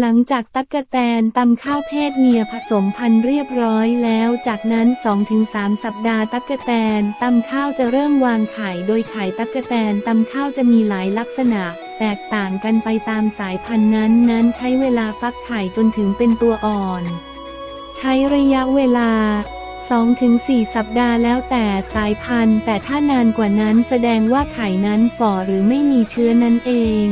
หลังจากตั๊กแตนตำข้าวเพศเมียผสมพันธุ์เรียบร้อยแล้ว จากนั้น 2-3 สัปดาห์ตั๊กแตนตำข้าวจะเริ่มวางไข่ โดยไข่ตั๊กแตนตำข้าวจะมีหลายลักษณะ แตกต่างกันไปตามสายพันธุ์นั้นนั้นใช้เวลาฟักไข่จนถึงเป็นตัวอ่อน ใช้ระยะเวลา 2-4 สัปดาห์แล้วแต่สายพันธุ์ แต่ถ้านานกว่านั้นแสดงว่าไข่นั้นฝ่อหรือไม่มีเชื้อนั่นเอง